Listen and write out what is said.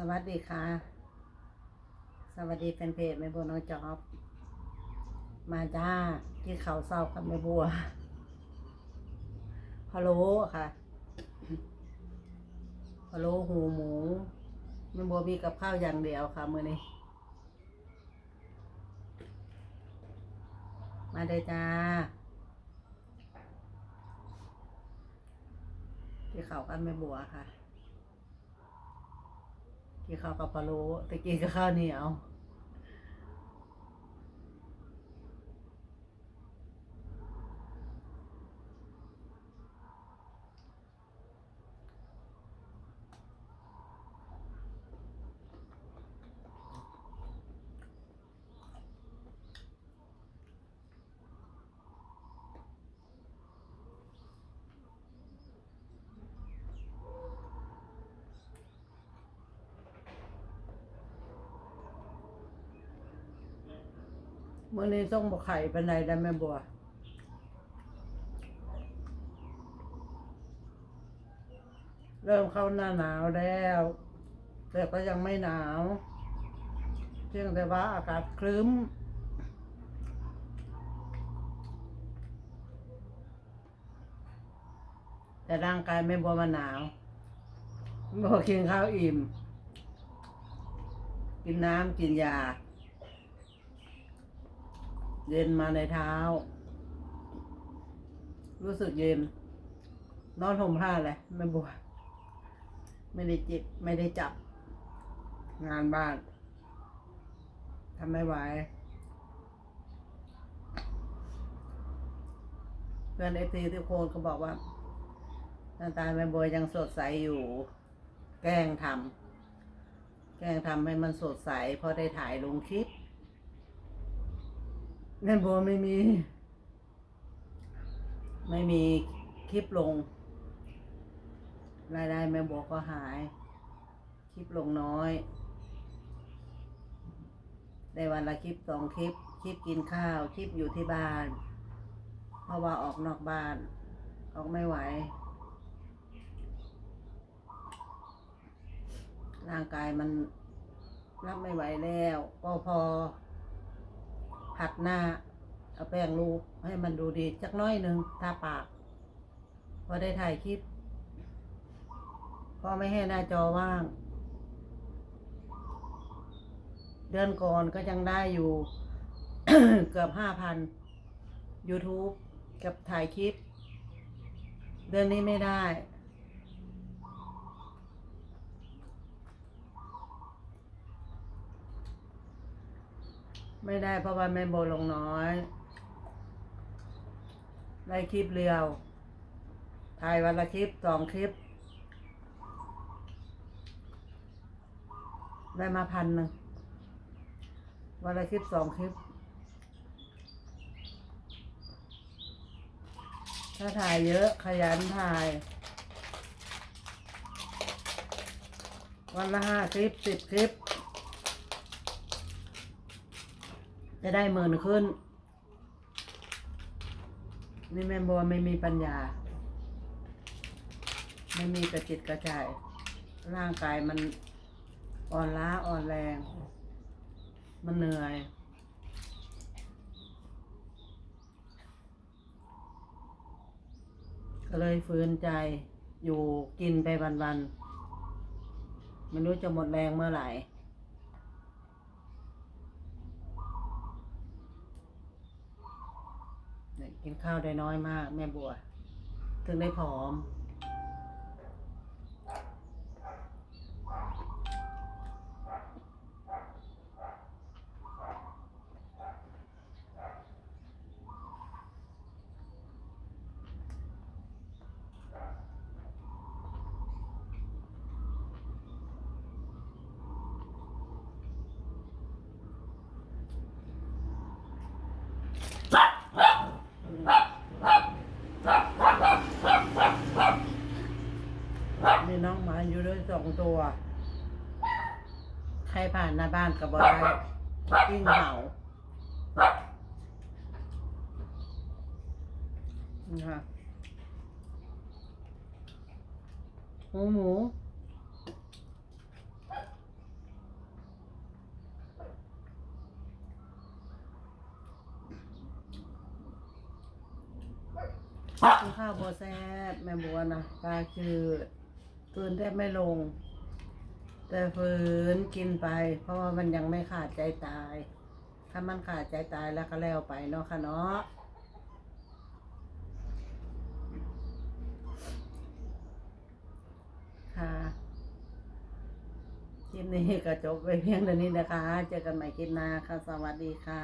สวัสดีค่ะ สวัสดีแฟนเพจแม่บัวน้องจอบมาจ้าที่เขาเศร้ากับแม่บัวพะโล้ค่ะพะโล้หูหมูแม่บัวมีกับข้าวอย่างเดียวค่ะมื้อนี้ มาเลยจ้าที่เขากันแม่บัวค่ะ กินข้าวกับปลาโลแต่กินกับข้าวเหนียว เมื่อนี้ต้องบอกไข่เป็นไรได้แม่บัวเริ่มเข้าหน้าหนาวแล้ว แต่ก็ยังไม่หนาวเพียงแต่ว่าอากาศครึ้ม แต่ร่างกายไม่บัวมันหนาวบัวกินข้าวอิ่ม กินน้ำกินยา เย็นมาในเท้า รู้สึกเย็น นอนห่มผ้าเลยไม่บัวไม่ได้จิบไม่ได้จับ งานบ้านทำไม่ไหวเพื่อนเอฟซีทุกคนก็บอกว่าหน้าตาแม่บวยังสดใสอยู่ แกล้งทำแกล้งทำให้มันสดใสเพราะได้ถ่ายลงคลิป แม่บัวไม่มี ไม่มีคลิปลง รายได้แม่บัวก็หาย คลิปลงน้อย ได้วันละคลิปสองคลิป คลิปกินข้าว คลิปอยู่ที่บ้าน เพราะว่าออกนอกบ้าน ออกไม่ไหว ร่างกายมันรับไม่ไหวแล้ว ก็พอ ผัดหน้า เอาแป้งรูปให้มันดูดีจักน้อยหนึ่งทาปาก พอได้ถ่ายคลิปก็ไม่ให้หน้าจอว่าง เดือนก่อนก็ยังได้อยู่ เกือบห้าพัน YouTube กับถ่ายคลิป เดือนนี้ไม่ได้ ไม่ได้เพราะว่าแม่โบลงน้อย ได้คลิปเรียว ถ่ายวันละคลิปสองคลิป ได้มาพันหนึ่งวันละคลิปสองคลิป ถ้าถ่ายเยอะขยันถ่าย วันละห้าคลิปสิบคลิป จะได้หมื่นขึ้น นี่แม่บัวไม่มีปัญญา ไม่มีกระจิตกระใจร่างกายมันอ่อนล้าอ่อนแรง มันเหนื่อย ก็เลยฝืนใจอยู่กินไปวันๆไม่รู้จะหมดแรงเมื่อไหร่ เนี่ย กินข้าวได้น้อยมาก แม่บัว ถึงได้ผอมมี สองตัว ใครผ่านหน้าบ้านกับบอได้วิ่งเห่านะคะหมูหมูข้าวบอแซ่บแม่บัวนะปลาจืด คืนแทบไม่ลง แต่ฝืนกินไป เพราะว่ามันยังไม่ขาดใจตาย ถ้ามันขาดใจตายแล้วก็แล้วไปเนาะค่ะเนาะค่ะคลิปนี้ก็จบไปเพียงเท่านี้นะคะ เจอกันใหม่คลิปหน้าค่ะ สวัสดีค่ะ